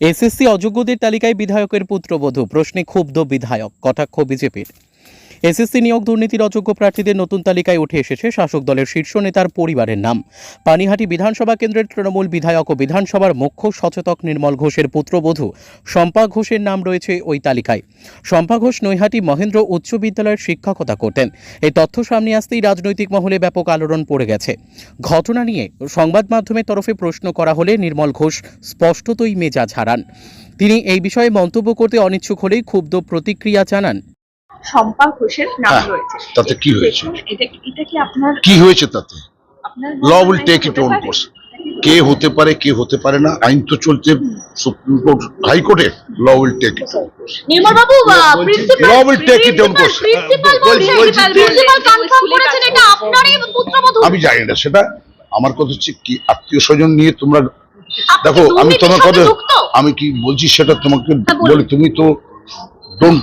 SSC অযোগ্যদের তালিকায় বিধায়কের পুত্রবধূ প্রশ্নে ক্ষুব্ধ বিধায়ক কটাক্ষ বিজেপির। এসএসসি নিয়োগ দুর্নীতির অযোগ্য প্রার্থীদের নতুন তালিকায় উঠে এসেছে শাসক দলের শীর্ষ নেতার পরিবারের নাম। পানিহাটি বিধানসভা কেন্দ্রের তৃণমূল বিধায়ক ও বিধানসভার মুখ্য সচেতক নির্মল ঘোষের পুত্রবধূ শম্পা ঘোষের নাম রয়েছে ওই তালিকায়। শম্পা ঘোষ নৈহাটি মহেন্দ্র উচ্চ বিদ্যালয়ের শিক্ষকতা করতেন। এই তথ্য সামনে আসতেই রাজনৈতিক মহলে ব্যাপক আলোড়ন পড়ে গেছে। ঘটনা নিয়ে সংবাদ মাধ্যমের তরফে প্রশ্ন করা হলে নির্মল ঘোষ স্পষ্টতই মেজাজ হারান। তিনি এই বিষয়ে মন্তব্য করতে অনিচ্ছুক হলেই ক্ষুব্ধ প্রতিক্রিয়া জানান। শম্পা ঘোষের নাম হ্যাঁ, রয়েছে। তাতে কি হয়েছে? এটা এটা কি আপনার কি হয়েছে তাতে? আপনার ল মনে উইল টেক হতে ইট ওন পারে? কোর্স এটা কি- কে হতে পারে কে হতে পারে না আইন তো চলছে সুপ্রিম কোর্ট হাইকোর্টে ল will take it Nirmal babu principal Law will take it on course. Principal বলছি, বলছি, প্রিন্সিপাল কনফার্ম করেছেন এটা আপনারই পুত্রবধূ। আমি জানি না সেটা। আমার কথা হচ্ছে কি আত্মীয় স্বজন নিয়ে তোমরা আপনি দেখো আমি দুর্নীতির তোমার সাথে কথা যুক্ত? আমি কি বলছি সেটা তোমাকে হ্যাঁ, বলুন। বলি তুমি তো ডোন্ট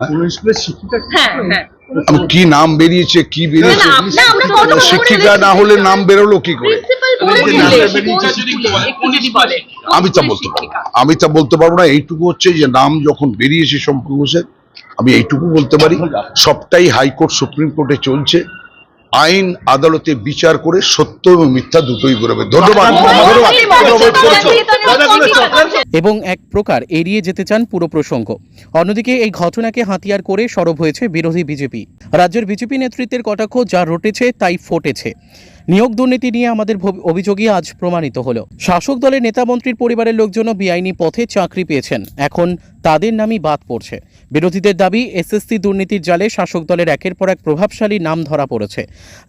হ্যাঁ হ্যাঁ আমি কি নাম বেরিয়েছে কি বেরিয়েছে না, না, আমরা কোনো শিক্ষিকা না হলে নাম বেরোলো কি করে আমি তা বলতে পারব না। আমি তা বলতে পারব না এইটুকু হচ্ছে যে নাম যখন বেরিয়েছে শম্পু ঘোষের আমি এইটুকু বলতে পারি সবটাই হাইকোর্ট সুপ্রিম কোর্টে চলছে আইন আদালতে বিচার করে সত্য এবং মিথ্যা দুটোই বেরোবে ধন্যবাদ ধন্যবাদ এবং এক প্রকার এড়িয়ে যেতে চান পুরো প্রসঙ্গ। অন্যদিকে এই ঘটনাকে হাতিয়ার করে সরব হয়েছে বিরোধী বিজেপি। রাজ্যের বিজেপি নেতৃত্বের কটাক্ষ যা রটেছে তাই ফোটেছে। নিয়োগ দুর্নীতি নিয়ে আমাদের অভিযোগই আজ প্রমাণিত হলো। শাসক দলের নেতামন্ত্রীর পরিবারের লোকজনও বেআইনি পথে চাকরি পেয়েছেন। এখন তাদের নামই বাদ পড়ছে। বিরোধীদের দাবি, এসএসসি দুর্নীতির জালে শাসক দলের একের পর এক প্রভাবশালী নাম ধরা পড়েছে,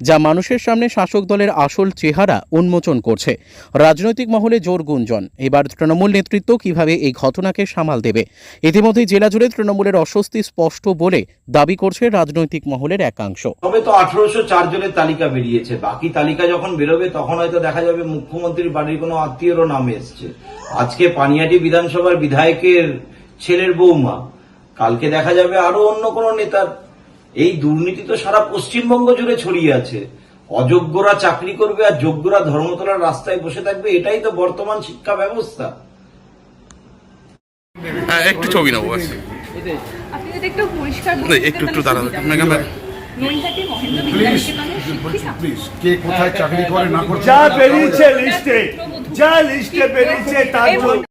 যা মানুষের সামনে শাসক দলের আসল চেহারা উন্মোচন করছে। রাজনৈতিক মহলে জোর গুঞ্জন, এবার তৃণমূল নেতৃত্ব কীভাবে এই ঘটনাকে সামাল দেবে? ইতিমধ্যে জেলা জুড়ে তৃণমূলের অস্বস্তি স্পষ্ট বলে দাবি করছে রাজনৈতিক মহলের একাংশ। তবে তো আঠারোশো চার জনের তালিকা বেরিয়েছে। বাকি তালিকা যখন বেরোবে, তখন হয়তো দেখা যাবে মুখ্যমন্ত্রীর বাড়ির কোনো আত্মীয়রও নাম এসছে। আজকে পানিহাটি বিধানসভার বিধায়কের ছেলের বৌমা। কালকে দেখা যাবে আরও অন্য কোনো নেতার। এই দুর্নীতি তো সারা পশ্চিমবঙ্গ জুড়ে ছড়িয়ে আছে। অযোগ্যরা চাকরি করবে আর যোগ্যরা ধর্মতলার রাস্তায় বসে থাকবে এটাই তো বর্তমান শিক্ষা ব্যবস্থা। হ্যাঁ একটু ছবি নেব আপনি যদি একটু পরিষ্কার একটু একটু কে কোথায় চাকরি করে না করে যা বেরিয়েছে লিস্টে যা লিস্টে বেরিয়েছে তার